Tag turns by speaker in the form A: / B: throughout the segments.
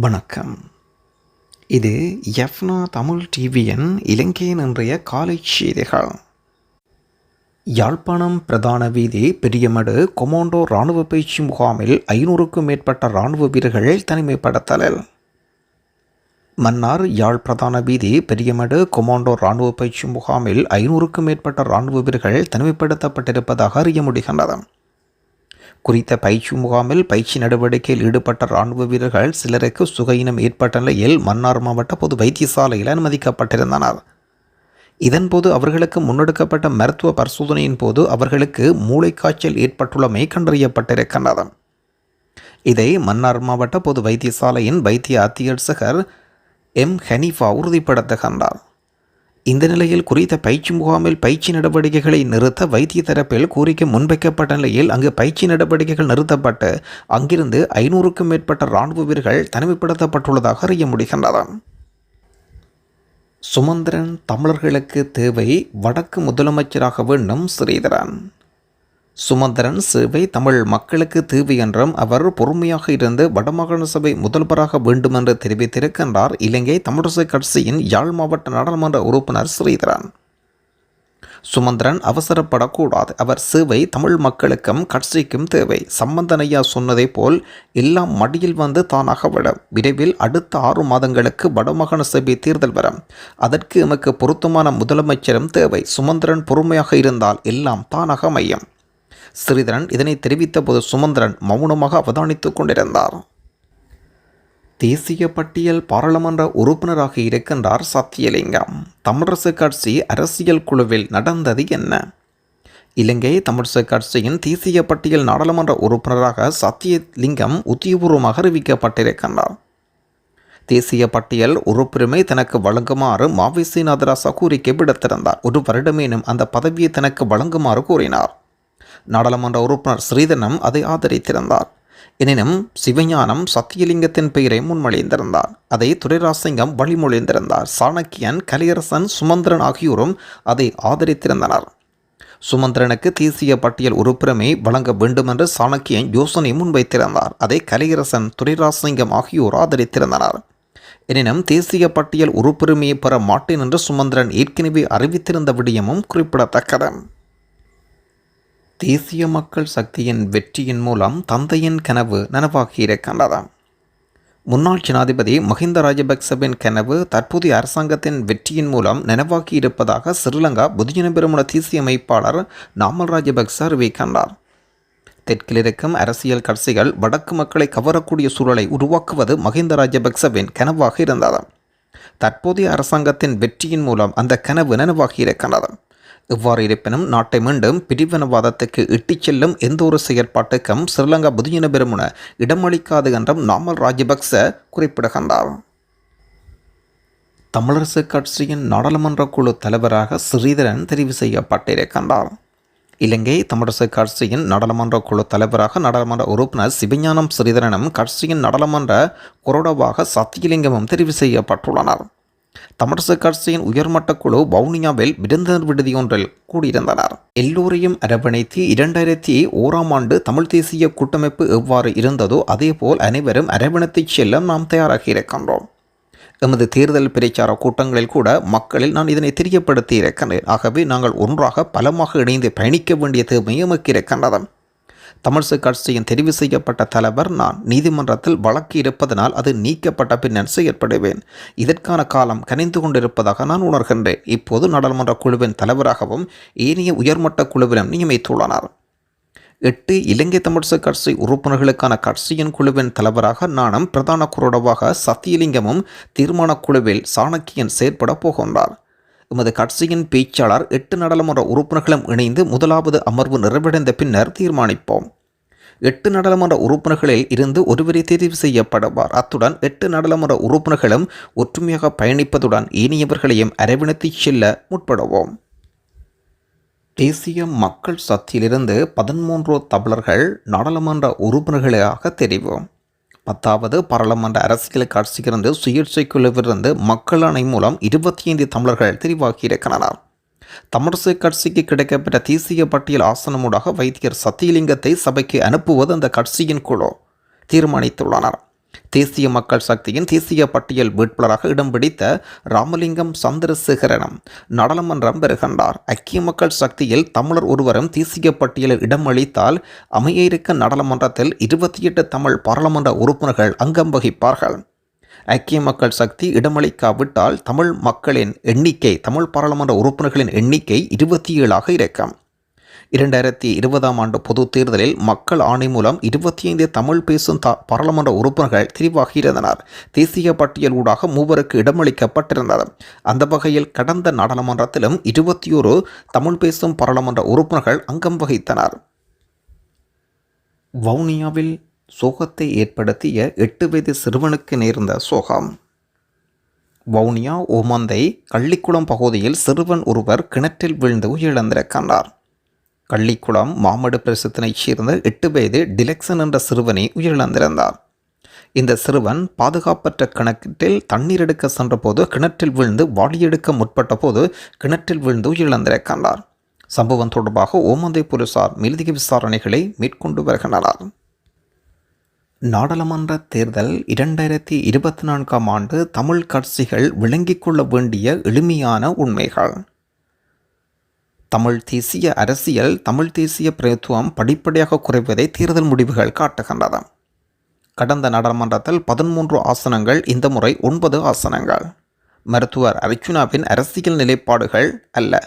A: வணக்கம். இது எஃப்னா தமிழ் டிவியின் இலங்கையின் இன்றைய காலை செய்திகள். யாழ்ப்பாணம் பிரதான வீதி பெரியமடு கொமாண்டோ இராணுவ பயிற்சி முகாமில் ஐநூறுக்கும் மேற்பட்ட இராணுவ வீரர்கள் தனிமைப்படுத்தலில். மன்னார் யாழ் பிரதான வீதி பெரியமடு கொமாண்டோ இராணுவ பயிற்சி முகாமில் ஐநூறுக்கும் மேற்பட்ட இராணுவ வீரர்கள் தனிமைப்படுத்தப்பட்டிருப்பதாக அறிய முடிகின்றது. குறித்த பயிற்சி முகாமில் பயிற்சி நடவடிக்கையில் ஈடுபட்ட ராணுவ வீரர்கள் சிலருக்கு சுகையினம் ஏற்பட்ட நிலையில் மன்னார் மாவட்ட பொது வைத்தியசாலையில் அனுமதிக்கப்பட்டிருந்தனர். இதன்போது அவர்களுக்கு முன்னெடுக்கப்பட்ட மருத்துவ பரிசோதனையின் போது அவர்களுக்கு மூளைக்காய்ச்சல் ஏற்பட்டுள்ளமை கண்டறியப்பட்டிருக்கின்றது. இதை மன்னார் மாவட்ட பொது வைத்தியசாலையின் வைத்திய அத்தியட்சகர் எம் ஹனீஃபா உறுதிப்படுத்துகின்றார். இந்த நிலையில் குறித்த பயிற்சி முகாமில் பயிற்சி நடவடிக்கைகளை நிறுத்த வைத்திய தரப்பில் கோரிக்கை முன்வைக்கப்பட்ட நிலையில் அங்கு பயிற்சி நடவடிக்கைகள் நிறுத்தப்பட்டு அங்கிருந்து ஐநூறுக்கும் மேற்பட்ட இராணுவ வீரர்கள் தனிமைப்படுத்தப்பட்டுள்ளதாக அறிய முடிகின்றது. சுமந்திரன் தமிழர்களுக்கு தேவை வடக்கு முதலமைச்சராக வேண்டும் ஸ்ரீதரன். சுமந்திரன் சேவை தமிழ் மக்களுக்கு தேவை என்றும் அவர் பொறுமையாக இருந்து வடமாகாண சபை முதல்வராக வேண்டும் என்று தெரிவித்திருக்கின்றார். இலங்கை தமிழரசு கட்சியின் யாழ் மாவட்ட நாடாளுமன்ற உறுப்பினர் ஸ்ரீதரன். சுமந்திரன் அவசரப்படக்கூடாது. அவர் சேவை தமிழ் மக்களுக்கும் கட்சிக்கும் தேவை. சம்பந்தனையா சொன்னதை போல் எல்லாம் மடியில் வந்து தானாக விடும். விரைவில் அடுத்த ஆறு மாதங்களுக்கு வடமாகாண சபை தேர்தல் வரும். அதற்கு எமக்கு பொருத்தமான முதலமைச்சரும் தேவை. சுமந்திரன் பொறுமையாக இருந்தால் எல்லாம் தானாக மையம் ஸ்ரீதரன் இதனை தெரிவித்த போது சுமந்திரன் மௌனமாக அவதானித்துக் கொண்டிருந்தார். தேசிய பட்டியல் பாராளுமன்ற உறுப்பினராக இருக்கின்றார் சத்தியலிங்கம். தமிழரசு கட்சி அரசியல் குழுவில் நடந்தது என்ன? இலங்கை தமிழரசு கட்சியின் தேசிய பட்டியல் நாடாளுமன்ற உறுப்பினராக சத்தியலிங்கம் உத்தியபூர்வமாக அறிவிக்கப்பட்டிருக்கின்றார். தேசிய பட்டியல் உறுப்புரிமை தனக்கு வழங்குமாறு மாவிசி நாதராசா கோரிக்கை விடுத்திருந்தார். ஒரு வருடமேனும் அந்த பதவியை தனக்கு வழங்குமாறு கூறினார் நாடாளுமன்ற உறுப்பினர் ஸ்ரீதனம் அதை ஆதரித்திருந்தார். எனினும் சிவஞானம் சத்தியலிங்கத்தின் பெயரை முன்மொழிந்திருந்தார். அதை துரைராசிங்கம் வழிமொழிந்திருந்தார். சாணக்கியன் கலியரசன் சுமந்திரன் ஆகியோரும் அதை ஆதரித்திருந்தனர். சுமந்திரனுக்கு தேசிய பட்டியல் உறுப்பினரை வழங்க வேண்டுமென்று சாணக்கியன் யோசனை முன்வைத்திருந்தார். அதை கலியரசன் துரைராசிங்கம் ஆகியோர் ஆதரித்திருந்தனர். எனினும் தேசிய பட்டியல் உறுப்புரிமையை பெற மாட்டேன் என்று சுமந்திரன் ஏற்கனவே அறிவித்திருந்த விடயமும் குறிப்பிடத்தக்கது. தேசிய மக்கள் சக்தியின் வெற்றியின் மூலம் தந்தையின் கனவு நனவாகியிருக்கின்றது முன்னாள் ஜனாதிபதி மஹிந்த ராஜபக்சவின் கனவு தற்போதைய அரசாங்கத்தின் வெற்றியின் மூலம் நனவாகி இருப்பதாக ஸ்ரீலங்கா பொதுஜன பெருமுன தேசிய அமைப்பாளர் நாமல் ராஜபக்ச அறிவிக்கின்றார். தெற்கில் இருக்கும் அரசியல் கட்சிகள் வடக்கு மக்களை கவரக்கூடிய சூழலை உருவாக்குவது மஹிந்த ராஜபக்சவின் கனவாக இருந்தது தற்போதைய அரசாங்கத்தின் வெற்றியின் மூலம் அந்த கனவு நனவாகி இருக்கின்றது இவ்வாறு இருப்பினும் நாட்டை மீண்டும் பிரிவினவாதத்துக்கு இட்டுச் செல்லும் எந்த ஒரு செயற்பாட்டுக்கும் ஸ்ரீலங்கா பொதுஜன பெருமுன இடமளிக்காது என்றும் நாமல் ராஜபக்ச குறிப்பிடுகின்றார். தமிழரசு கட்சியின் நாடாளுமன்ற குழு தலைவராக ஸ்ரீதரன் தெரிவு செய்யப்பட்டிருக்கின்றார். இலங்கை தமிழரசு கட்சியின் நாடாளுமன்ற குழு தலைவராக நாடாளுமன்ற உறுப்பினர் சிவஞானம் ஸ்ரீதரனும் கட்சியின் நாடாளுமன்ற குரோடவாக சத்தியலிங்கமும் தெரிவு செய்யப்பட்டுள்ளனர். தமிழரசு கட்சியின் உயர்மட்ட குழு வவுனியாவில் விருந்தினர் விடுதி ஒன்றில் கூடியிருந்தனர். எல்லோரையும் அரவணைத்து இரண்டாயிரத்தி ஓராம் ஆண்டு தமிழ் தேசிய கூட்டமைப்பு எவ்வாறு இருந்ததோ அதேபோல் அனைவரும் அரவணைத்து செல்ல நாம் தயாராக இருக்கின்றோம். எமது தேர்தல் பிரச்சார கூட்டங்களில் கூட மக்களில் நான் இதனை தெரியப்படுத்தி இருக்கின்றேன். ஆகவே நாங்கள் ஒன்றாக பலமாக இணைந்து பயணிக்க வேண்டிய தேவையும் எமக்கு இருக்கின்றது. தமிழ்சு கட்சியின் தெரிவு செய்யப்பட்ட தலைவர் நான் நீதிமன்றத்தில் வழக்கு இருப்பதனால் அது நீக்கப்பட்ட பின்னர் செயற்படுவேன். இதற்கான காலம் கனிந்து கொண்டிருப்பதாக நான் உணர்கின்றேன். இப்போது நாடாளுமன்ற குழுவின் தலைவராகவும் ஏனைய உயர்மட்ட குழுவிலும் நியமித்துள்ளனர். எட்டு இலங்கை தமிழ்சு கட்சி உறுப்பினர்களுக்கான கட்சியின் குழுவின் தலைவராக நானும் பிரதான குரோடவாக சத்தியலிங்கமும் தீர்மான குழுவில் சாணக்கியன் செயற்பட போகின்றார். எமது கட்சியின் பேச்சாளர் எட்டு நாடாளுமன்ற உறுப்பினர்களும் இணைந்து முதலாவது அமர்வு நிறைவடைந்த பின்னர் தீர்மானிப்போம். எட்டு நாடாளுமன்ற உறுப்பினர்களில் இருந்து ஒருவரை தெரிவு செய்யப்படுவார். அத்துடன் எட்டு நாடாளுமன்ற உறுப்பினர்களும் ஒற்றுமையாக பயணிப்பதுடன் ஏனையவர்களையும் அரவணைத்து செல்ல முற்படுவோம். தேசிய மக்கள் சக்தியிலிருந்து பதிமூன்று தபலர்கள் நாடாளுமன்ற உறுப்பினர்களாக தெரிவோம். பத்தாவது பாராளுமன்ற அரசியல் கட்சியிலிருந்து சுயேட்சை குழுவிலிருந்து மக்கள் அணை மூலம் இருபத்தி ஐந்து தமிழர்கள் தெரிவாகியிருக்கின்றனர் தமிழிசை கட்சிக்கு கிடைக்கப்பெற்ற தேசிய பட்டியல் ஆசனமூடாக வைத்தியர் சத்தியலிங்கத்தை சபைக்கு அனுப்புவது அந்த கட்சியின் குழு தீர்மானித்துள்ளனர். தேசிய மக்கள் சக்தியின் தேசிய பட்டியல் வேட்பாளராக இடம் பிடித்த ராமலிங்கம் சந்திரசேகரனும் நாடாளுமன்றம் பெறுகின்றார் ஐக்கிய மக்கள் சக்தியில் தமிழர் ஒருவரும் தேசிய பட்டியலில் இடம் அளித்தால் அமைய இருக்க நாடாளுமன்றத்தில் இருபத்தி எட்டு தமிழ் பாராளுமன்ற உறுப்பினர்கள் அங்கம் வகிப்பார்கள். ஐக்கிய மக்கள் சக்தி இடமளிக்காவிட்டால் தமிழ் மக்களின் எண்ணிக்கை தமிழ் பாராளுமன்ற உறுப்பினர்களின் எண்ணிக்கை இருபத்தி ஏழாக இருக்கும். இரண்டாயிரத்தி இருபதாம் ஆண்டு பொது தேர்தலில் மக்கள் ஆணை மூலம் இருபத்தி ஐந்து தமிழ் பேசும் பாராளுமன்ற உறுப்பினர்கள் தெரிவாகியிருந்தனர். தேசிய பட்டியல் ஊடாக மூவருக்கு இடமளிக்கப்பட்டிருந்தது. அந்த வகையில் கடந்த நாடாளுமன்றத்திலும் இருபத்தியோரு தமிழ் பேசும் பாராளுமன்ற உறுப்பினர்கள் அங்கம் வகித்தனர். வவுனியாவில் சோகத்தை ஏற்படுத்திய எட்டு வயது சிறுவனுக்கு நேர்ந்த சோகம். வவுனியா ஓமந்தை கள்ளிக்குளம் பகுதியில் சிறுவன் ஒருவர் கிணற்றில் விழுந்து உயிரிழந்திருக்கின்றார். கள்ளிக்குளம் மாமடு பிரசத்தினைச் சேர்ந்த எட்டு வயது டிலெக்சன் என்ற சிறுவனை உயிரிழந்திருந்தார். இந்த சிறுவன் பாதுகாப்பற்ற கிணற்றில் தண்ணீர் எடுக்க சென்றபோது கிணற்றில் விழுந்து வாடியெடுக்க முற்பட்ட போது கிணற்றில் விழுந்து உயிரிழந்திருக்கின்றார். சம்பவம் தொடர்பாக ஓமந்தை போலீசார் மேலதிக விசாரணைகளை மேற்கொண்டு வருகின்றனர். நாடாளுமன்ற தேர்தல் இரண்டாயிரத்தி இருபத்தி நான்காம் ஆண்டு தமிழ் கட்சிகள் விளங்கிக் கொள்ள வேண்டிய எளிமையான உண்மைகள். தமிழ் தேசிய அரசியல் தமிழ் தேசிய பிரதித்துவம் படிப்படியாக குறைவதை தேர்தல் முடிவுகள் காட்டுகின்றன. கடந்த நாடாளுமன்றத்தில் பதிமூன்று ஆசனங்கள் இந்த முறை ஒன்பது ஆசனங்கள். மருத்துவர் அர்ஜுனாவின் அரசியல் நிலைப்பாடுகள் அல்ல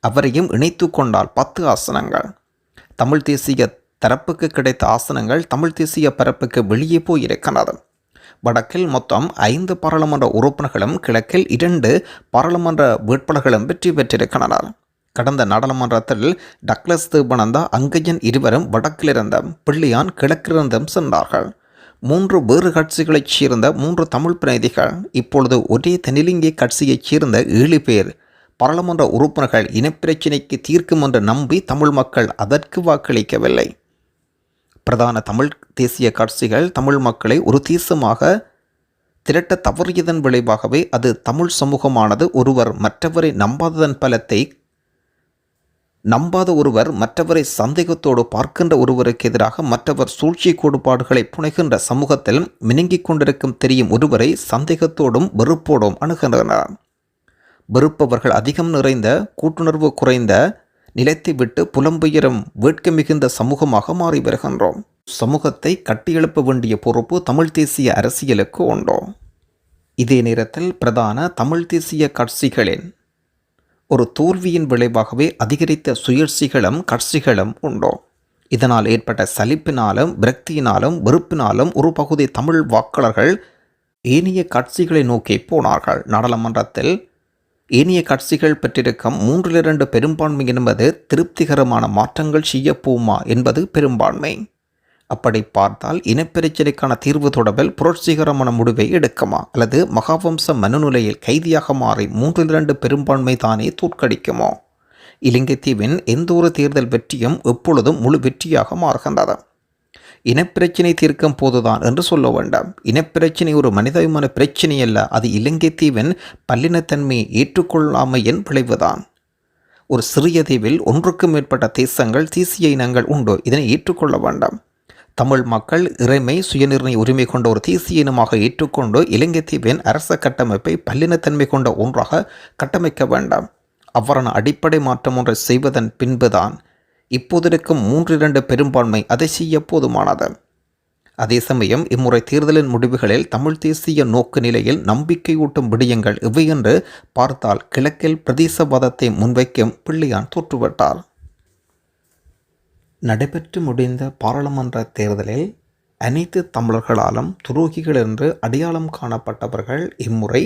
A: அவரையும் இணைத்து கொண்டால் பத்து ஆசனங்கள். தமிழ் தேசிய தரப்புக்கு கிடைத்த ஆசனங்கள் தமிழ் தேசிய பரப்புக்கு வெளியே போயிருக்கிறது வடக்கில் மொத்தம் ஐந்து பாராளுமன்ற உறுப்பினர்களும் கிழக்கில் இரண்டு பாராளுமன்ற வேட்பாளர்களும் வெற்றி பெற்றிருக்கின்றனர். கடந்த நாடாளுமன்றத்தில் டக்ளஸ் தீபனந்தா அங்கையன் இருவரும் வடக்கிலிருந்த பிள்ளையான் கிழக்கிலிருந்தும் சென்றார்கள். மூன்று வேறு கட்சிகளைச் சேர்ந்த மூன்று தமிழ் பிரதிகள் இப்பொழுது ஒரே தென்னிலிங்கை கட்சியைச் சேர்ந்த ஏழு பேர். பாராளுமன்ற உறுப்பினர்கள் இனப்பிரச்சினைக்கு தீர்க்கும் என்று நம்பி தமிழ் மக்கள் அதற்கு வாக்களிக்கவில்லை. பிரதான தமிழ் தேசிய கட்சிகள் தமிழ் மக்களை ஒரு தேசமாக திரட்ட தவறியதன் விளைவாகவே அது தமிழ் சமூகமானது ஒருவர் மற்றவரை நம்பாததன் பலத்தை நம்பாத ஒருவர் மற்றவரை சந்தேகத்தோடு பார்க்கின்ற ஒருவருக்கு எதிராக மற்றவர் சூழ்ச்சி கோட்பாடுகளை புனைகின்ற சமூகத்தில் மினுங்கிக் கொண்டிருக்கும் தெரியும் ஒருவரை சந்தேகத்தோடும் வெறுப்போடும் அணுகின்றனர். வெறுப்பவர்கள் அதிகம் நிறைந்த கூட்டுணர்வு குறைந்த நிலத்தை விட்டு புலம்பெயரும் வேட்கை மிகுந்த சமூகமாக மாறி வருகின்றோம். சமூகத்தை கட்டியெழுப்ப வேண்டிய பொறுப்பு தமிழ் தேசிய அரசியலுக்கு உண்டோ. இதே நேரத்தில் பிரதான தமிழ் தேசிய கட்சிகளின் ஒரு தோல்வியின் விளைவாகவே அதிகரித்த சுயற்சிகளும் கட்சிகளும் உண்டோ? இதனால் ஏற்பட்ட சலிப்பினாலும் விரக்தியினாலும் வெறுப்பினாலும் ஒரு பகுதி தமிழ் வாக்காளர்கள் ஏனைய கட்சிகளை நோக்கி போனார்கள். நாடாளுமன்றத்தில் ஏனைய கட்சிகள் பெற்றிருக்கும் மூன்றில் இரண்டு பெரும்பான்மை என்பது திருப்திகரமான மாற்றங்கள் செய்யப்போமா என்பது பெரும்பான்மை. அப்படி பார்த்தால் இனப்பிரச்சனைக்கான தீர்வு தொடர்பில் புரட்சிகரமான முடிவை எடுக்குமா? அல்லது மகாவம்ச மனுநிலையில் கைதியாக மாறி மூன்றில் இரண்டு பெரும்பான்மை தானே தோற்கடிக்குமோ? இலங்கை தீவின் எந்த ஒரு தேர்தல் வெற்றியும் எப்பொழுதும் முழு வெற்றியாக மாறுகின்றது. இனப்பிரச்சினை தீர்க்கும் போதுதான் என்று சொல்ல வேண்டாம். இனப்பிரச்சினை ஒரு மனிதாபிமான பிரச்சினை அல்ல. அது இலங்கை தீவின் பல்லினத்தன்மையை ஏற்றுக்கொள்ளாமையின் விளைவுதான். ஒரு சிறிய தீவில் ஒன்றுக்கும் மேற்பட்ட தேசங்கள் தேசிய இனங்கள் உண்டு? இதனை ஏற்றுக்கொள்ள வேண்டாம். தமிழ் மக்கள் இறைமை சுயநிர்ணய உரிமை கொண்ட ஒரு தேசிய இனமாக ஏற்றுக்கொண்டு இலங்கை தீவின் அரச கட்டமைப்பை பல்லினத்தன்மை கொண்ட ஒன்றாக கட்டமைக்க வேண்டாம். அவ்வாறான அடிப்படை மாற்றம் ஒன்றை செய்வதன் பின்புதான் இப்போதிருக்கும் மூன்றிரண்டு பெரும்பான்மை அதை செய்ய போதுமானது. அதே சமயம் இம்முறை தேர்தலின் முடிவுகளில் தமிழ் தேசிய நோக்கு நிலையில் நம்பிக்கையூட்டும் விடயங்கள் இவை என்று பார்த்தால் கிழக்கில் பிரதேசவாதத்தை முன்வைக்கும் பிள்ளையான் தோற்றுவிட்டார். நடைபெற்று முடிந்த பாராளுமன்ற தேர்தலில் அனைத்து தமிழர்களாலும் துரோகிகள் என்று அடையாளம் காணப்பட்டவர்கள் இம்முறை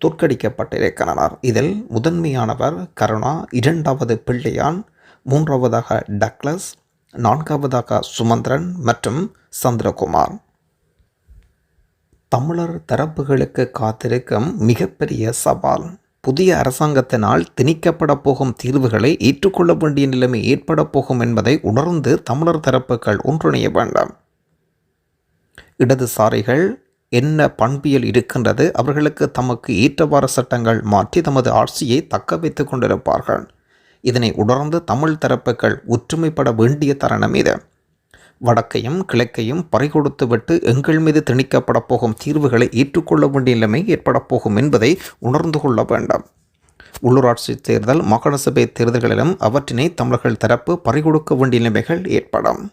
A: தோற்கடிக்கப்பட்டிருக்கின்றனர். இதில் முதன்மையானவர் கருணா இரண்டாவது பிள்ளையான் மூன்றாவதாக டக்ளஸ் நான்காவதாக சுமந்திரன் மற்றும் சந்திரகுமார். தமிழர் தரப்புகளுக்கு காத்திருக்கும் மிகப்பெரிய சவால். புதிய அரசாங்கத்தினால் திணிக்கப்பட போகும் தீர்வுகளை ஏற்றுக்கொள்ள வேண்டிய நிலைமை ஏற்பட போகும் என்பதை உணர்ந்து தமிழர் தரப்புகள் ஒன்றிணைய வேண்டாம். இடதுசாரிகள் என்ன பண்பியல் இருக்கின்றது அவர்களுக்கு தமக்கு ஏற்றவாறு சட்டங்கள் மாற்றி தமது ஆட்சியை தக்க வைத்துக் கொண்டிருப்பார்கள். இதனை உணர்ந்து தமிழ் தரப்புகள் ஒற்றுமைப்பட வேண்டிய தருணம் இது. வடக்கையும் கிழக்கையும் பறிகொடுத்துவிட்டு எங்கள் மீது திணிக்கப்பட போகும் தீர்வுகளை ஏற்றுக்கொள்ள வேண்டிய நிலைமை ஏற்படப் போகும் என்பதை உணர்ந்து கொள்ள வேண்டும். உள்ளூராட்சி தேர்தல் மாகாண சபை தேர்தல்களிலும் அவற்றினை தமிழர்கள் தரப்பு பறிகொடுக்க வேண்டிய நிலைமைகள் ஏற்படும்.